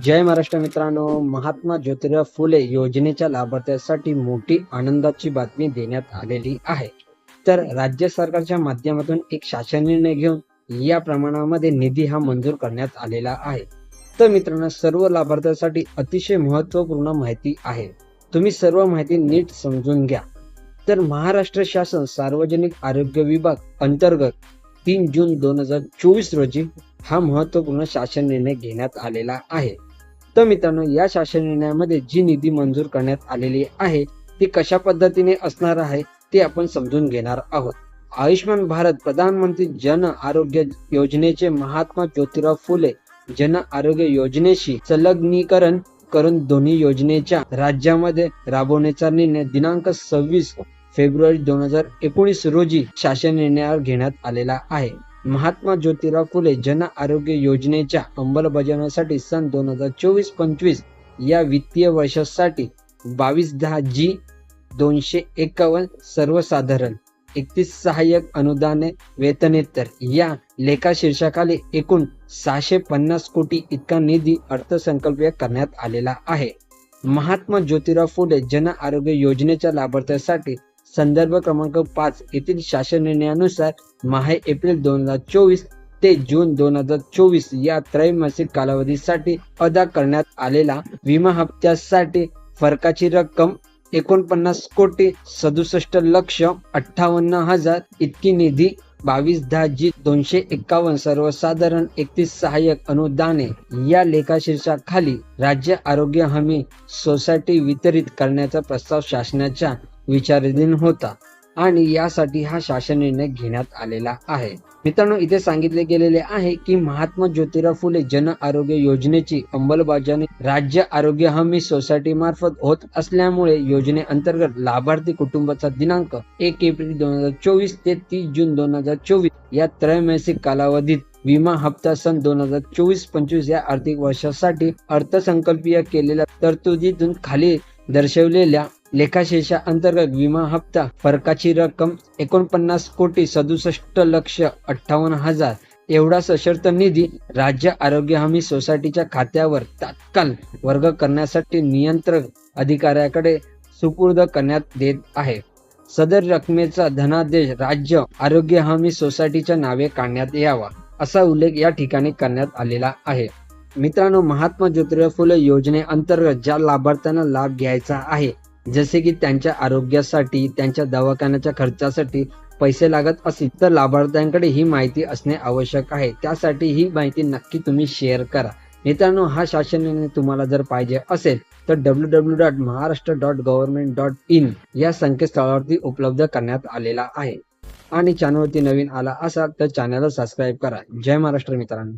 जय महाराष्ट्र मित्रांनो महात्मा ज्योतिराव फुले योजनेच्या लाभार्थ्यांसाठी मोठी आनंदाची बातमी देण्यात आलेली आहे. तर राज्य सरकारच्या माध्यमातून एक शासन निर्णय घेऊन या प्रमाणामध्ये निधी हा मंजूर करण्यात आलेला आहे. तर मित्रांनो सर्व लाभार्थ्यांसाठी अतिशय महत्त्वपूर्ण माहिती आहे. तुम्ही सर्व माहिती नीट समजून घ्या. तर महाराष्ट्र शासन सार्वजनिक आरोग्य विभाग अंतर्गत तीन जून दोन हजार चोवीस रोजी हा महत्त्वपूर्ण शासन निर्णय घेण्यात आलेला आहे. तर मित्रांनो या शासन निर्णयामध्ये जी निधी मंजूर करण्यात आलेली आहे ती कशा पद्धतीने असणार आहे ते आपण समजून घेणार आहोत. आयुष्यमान भारत प्रधानमंत्री जन आरोग्य योजनेचे महात्मा ज्योतिराव फुले जन आरोग्य योजनेशी संलग्नीकरण करून दोन्ही योजनेच्या राज्यामध्ये राबवण्याचा निर्णय दिनांक सव्वीस फेब्रुवारी दोन हजार एकोणीस रोजी शासन निर्णयावर घेण्यात आलेला आहे. महात्मा ज्योतिराव फुले जन आरोग्य योजनेच्या अंमलबजावणीसाठी सन दोन हजार चोवीस पंचवीस या वित्तीय वर्षासाठी बावीस दहा जी दोनशे एकावन्न सर्वसाधारण एकतीस सहाय्यक अनुदाने वेतनेतर. या लेखा शीर्षाखाली एकूण सहाशे पन्नास कोटी इतका निधी अर्थसंकल्पीय करण्यात आलेला आहे. महात्मा ज्योतिराव फुले जन आरोग्य योजनेच्या लाभार्थ्यांसाठी संदर्भ क्रमांक पाच येथील शासन निर्णयानुसार माहे एप्रिल दोन हजार चोवीस ते जून दोन हजार चोवीस या त्रैमासिक कालावधीसाठी अदा करण्यात आलेला विमा हप्त्यासाठी फरकाची रक्कम एकोणपन्नास कोटी सदुसष्ट लक्ष अठ्ठावन्न हजार इतकी निधी बावीस दहा जी दोनशे एकावन्न सर्वसाधारण एकतीस सहाय्यक अनुदाने या लेखाशीर्षाखाली राज्य आरोग्य हमी सोसायटी वितरित करण्याचा प्रस्ताव शासनाच्या विचाराधीन होता आणि यासाठी हा शासन निर्णय घेण्यात आलेला आहे. मित्रांनो इथे सांगितले गेलेले आहे की महात्मा ज्योतिराव फुले जन आरोग्य योजनेची अंमलबजावणी राज्य आरोग्य हमी सोसायटी मार्फत होत असल्यामुळे योजनेअंतर्गत लाभार्थी कुटुंबाचा दिनांक एक एप्रिल दोन हजार चोवीस ते तीस जून दोन हजार चोवीस या त्रैमासिक कालावधीत विमा हप्ता सन दोन हजार चोवीस पंचवीस या आर्थिक वर्षासाठी अर्थसंकल्पीय केलेल्या तरतुदीतून खाली दर्शवलेल्या लेखाशेषा अंतर्गत विमा हप्ता फरकाची रक्कम एकोणपन्नास कोटी सदुसष्ट लक्ष अठ्ठावन्न हजार. एवढा सशर्त निधी राज्य आरोग्य हमी सोसायटीच्या खात्यावर तात्काळ वर्ग करण्यासाठी नियंत्रक अधिकाऱ्याकडे सुपूर्द करण्यात येत आहे. सदर रकमेचा धनादेश राज्य आरोग्य हमी सोसायटीच्या नावे काढण्यात यावा असा उल्लेख या ठिकाणी करण्यात आलेला आहे. मित्रांनो महात्मा ज्योतिराव फुले योजनेअंतर्गत ज्या लाभार्थ्यांना लाभ घ्यायचा आहे जसे की त्यांच्या आरोग्यासाठी त्यांच्या दवाखान्याच्या खर्चासाठी पैसे लागत असतील तर लाभार्थ्यांकडे ही माहिती असणे आवश्यक आहे. त्यासाठी ही माहिती नक्की तुम्ही शेअर करा. मित्रांनो हा शासन निर्णय तुम्हाला जर पाहिजे असेल तर W W dot Maharashtra dot government dot in या संकेतस्थळावरती उपलब्ध करण्यात आलेला आहे. आणि चॅनलवरती नवीन आला असाल तर चॅनलला सबस्क्राईब करा. जय महाराष्ट्र मित्रांनो.